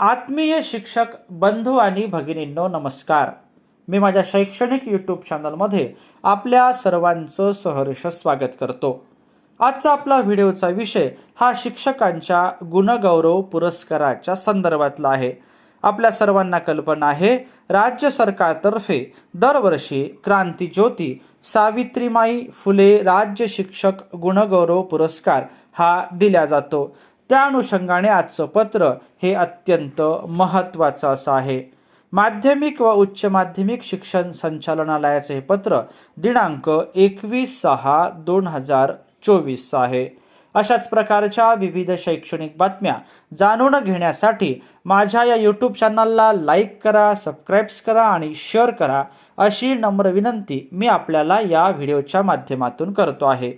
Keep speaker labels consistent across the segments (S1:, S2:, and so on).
S1: आत्मीय शिक्षक बंधू आणि भगिनींनो नमस्कार. मी माझ्या शैक्षणिक यूट्यूब चॅनलमध्ये आपल्या सर्वांचं सहर्ष स्वागत करतो. आजचा आपला व्हिडिओचा विषय हा शिक्षकांच्या गुणगौरव पुरस्काराच्या संदर्भातला आहे. आपल्या सर्वांना कल्पना आहे राज्य सरकारतर्फे दरवर्षी क्रांतीज्योती सावित्रीमाई फुले राज्य शिक्षक गुणगौरव पुरस्कार हा दिला जातो. त्या अनुषंगाने आजचं पत्र हे अत्यंत महत्त्वाचं असं आहे. माध्यमिक व उच्च माध्यमिक शिक्षण संचालनालयाचे हे पत्र दिनांक एकवीस सहा दोन हजार चोवीस आहे. अशाच प्रकारच्या विविध शैक्षणिक बातम्या जाणून घेण्यासाठी माझ्या या यूट्यूब चॅनलला लाईक करा सबस्क्राईब्स करा आणि शेअर करा अशी नम्र विनंती मी आपल्याला या व्हिडिओच्या माध्यमातून करतो आहे.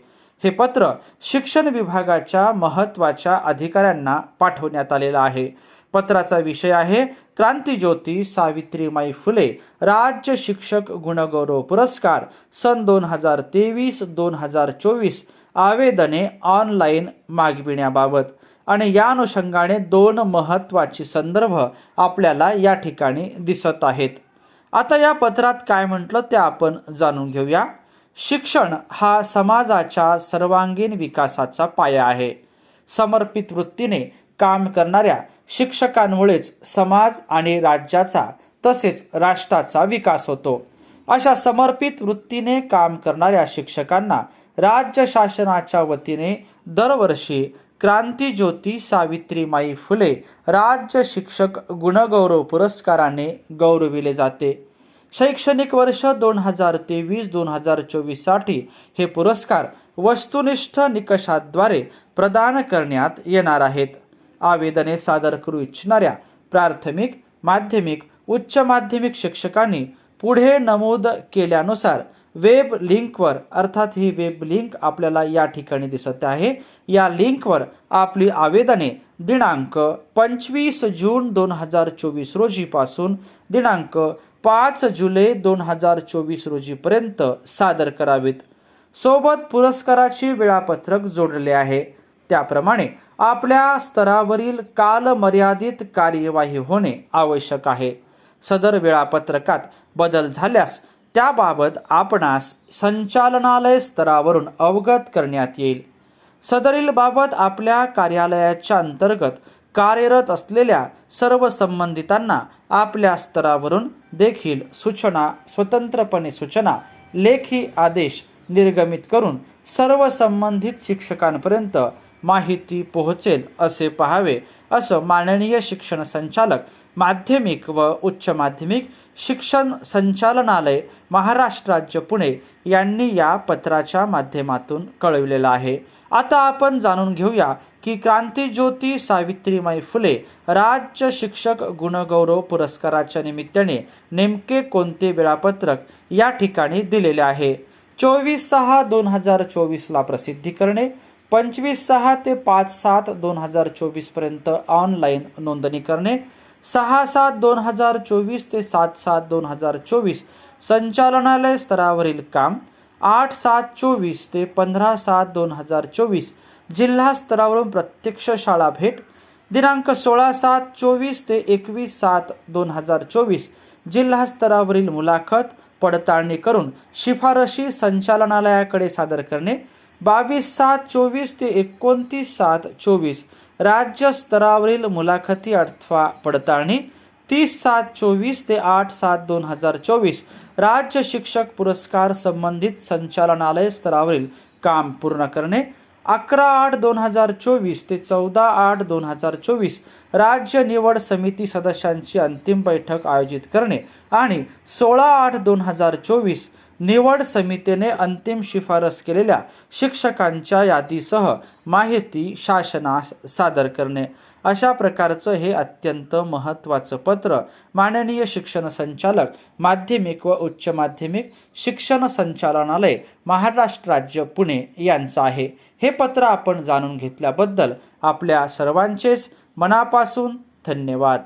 S1: हे पत्र शिक्षण विभागाच्या महत्त्वाच्या अधिकाऱ्यांना पाठवण्यात आलेलं आहे. पत्राचा विषय आहे क्रांतीज्योती सावित्रीमाई फुले राज्य शिक्षक गुणगौरव पुरस्कार सन दोन हजार तेवीस दोन हजार चोवीस आवेदने ऑनलाईन मागविण्याबाबत. आणि या अनुषंगाने दोन महत्त्वाची संदर्भ आपल्याला या ठिकाणी दिसत आहेत. आता या पत्रात काय म्हटलं ते आपण जाणून घेऊया. शिक्षण हा समाजाच्या सर्वांगीण विकासाचा पाया आहे. समर्पित वृत्तीने काम करणाऱ्या शिक्षकांमुळेच समाज आणि राज्याचा तसेच राष्ट्राचा विकास होतो. अशा समर्पित वृत्तीने काम करणाऱ्या शिक्षकांना राज्य शासनाच्या वतीने दरवर्षी क्रांतीज्योती सावित्रीमाई फुले राज्य शिक्षक गुणगौरव पुरस्काराने गौरविले जाते. शैक्षणिक वर्ष दोन हजार तेवीस दोन हजार चोवीससाठी हे पुरस्कार वस्तुनिष्ठ निकषाद्वारे प्रदान करण्यात येणार आहेत. आवेदने सादर करू इच्छिणाऱ्या प्राथमिक माध्यमिक उच्च माध्यमिक शिक्षकांनी पुढे नमूद केल्यानुसार वेब लिंकवर अर्थात ही वेब लिंक आपल्याला या ठिकाणी दिसत आहे या लिंकवर आपली आवेदने दिनांक पंचवीस जून दोन हजार चोवीस रोजीपासून दिनांक पाच जुलै दोन हजार चोवीस रोजीपर्यंत सादर करावीत. सोबत पुरस्काराची वेळापत्रक जोडले आहे. त्याप्रमाणे आपल्या स्तरावरील कालमर्यादित कार्यवाही होणे आवश्यक आहे. सदर वेळापत्रकात बदल झाल्यास त्याबाबत आपणास संचालनालय स्तरावरून अवगत करण्यात येईल. सदरील बाबत आपल्या कार्यालयाच्या अंतर्गत कार्यरत असलेल्या सर्व संबंधितांना आपल्या स्तरावरून देखील सूचना स्वतंत्रपणे सूचना लेखी आदेश निर्गमित करून सर्व संबंधित शिक्षकांपर्यंत माहिती पोहोचेल असे पहावे असं माननीय शिक्षण संचालक माध्यमिक व उच्च माध्यमिक शिक्षण संचालनालय महाराष्ट्र राज्य पुणे यांनी या पत्राच्या माध्यमातून कळविलेलं आहे. आता आपण जाणून घेऊया की क्रांतीज्योती सावित्रीमाई फुले राज्य शिक्षक गुणगौरव पुरस्काराच्या निमित्ताने नेमके कोणते वेळापत्रक या ठिकाणी दिलेले आहे? चोवीस सहा दोन हजार चोवीसला प्रसिद्धी करणे पंचवीस सहा ते पाच सात दोन हजार चोवीसपर्यंत ऑनलाईन नोंदणी करणे सहा सात दोन हजार चोवीस ते सात सात दोन हजार चोवीस. संचालनालय स्तरावरील काम आठ सात चोवीस ते पंधरा सात दोन हजार चोवीस. जिल्हा स्तरावरून प्रत्यक्ष शाळा भेट दिनांक सोळा सात चोवीस ते एकवीस सात दोन हजार चोवीस. जिल्हा स्तरावरील मुलाखत पडताळणी करून शिफारशी संचालनालयाकडे सादर करणे बावीस सात चोवीस ते एकोणतीस सात चोवीस. राज्य स्तरावरील मुलाखती अथवा पडताळणी तीस सात चोवीस ते आठ सात दोन हजार चोवीस. राज्य शिक्षक पुरस्कार संबंधित संचालनालय स्तरावरील काम पूर्ण करणे अकरा आठ दोन हजार चोवीस ते चौदा आठ दोन हजार चोवीस. राज्य निवड समिती सदस्यांची अंतिम बैठक आयोजित करणे आणि सोळा आठ दोन हजार चोवीस निवड समितीने अंतिम शिफारस केलेल्या शिक्षकांच्या यादीसह माहिती शासनास सादर करणे. अशा प्रकारचं हे अत्यंत महत्त्वाचं पत्र माननीय शिक्षण संचालक माध्यमिक व उच्च माध्यमिक शिक्षण संचालनालय महाराष्ट्र राज्य पुणे यांचं आहे. हे पत्र आपण जाणून घेतल्याबद्दल आपल्या सर्वांचेच मनापासून धन्यवाद.